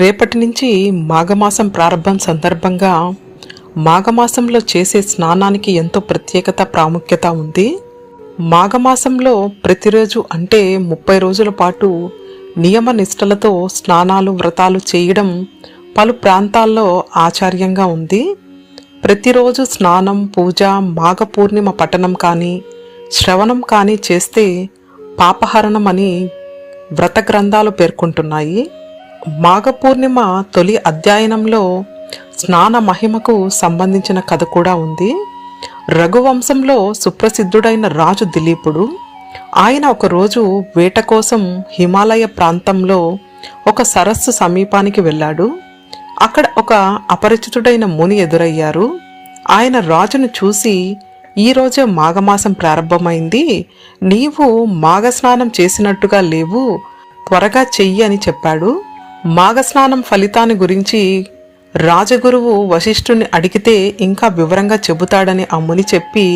రేపటి నుంచి మాఘమాసం ప్రారంభం సందర్భంగా మాఘమాసంలో చేసే స్నానానికి ఎంతో ప్రత్యేకత ప్రాముఖ్యత ఉంది. మాఘమాసంలో ప్రతిరోజు అంటే ముప్పై రోజుల పాటు నియమ నిష్టలతో స్నానాలు వ్రతాలు చేయడం పలు ప్రాంతాల్లో ఆచార్యంగా ఉంది. ప్రతిరోజు స్నానం పూజ మాఘ పూర్ణిమ పఠనం కానీ శ్రవణం కానీ చేస్తే పాపహరణం అని వ్రత గ్రంథాలు పేర్కొంటున్నాయి. మాఘ పూర్ణిమ తొలి అధ్యయనంలో స్నాన మహిమకు సంబంధించిన కథ కూడా ఉంది. రఘువంశంలో సుప్రసిద్ధుడైన రాజు దిలీపుడు ఆయన ఒకరోజు వేట కోసం హిమాలయ ప్రాంతంలో ఒక సరస్సు సమీపానికి వెళ్ళాడు. అక్కడ ఒక అపరిచితుడైన ముని ఎదురయ్యారు. ఆయన రాజును చూసి ఈ రోజే మాఘమాసం ప్రారంభమైంది. నీవు మాఘస్నానం చేసినట్టుగా లేవు. త్వరగా చెయ్యి అని చెప్పాడు. మాఘస్నానం ఫలితాన్ని గురించి రాజగురువు వశిష్ఠుని అడిగితే ఇంకా వివరంగా చెబుతాడని ఆ ముని చెప్పి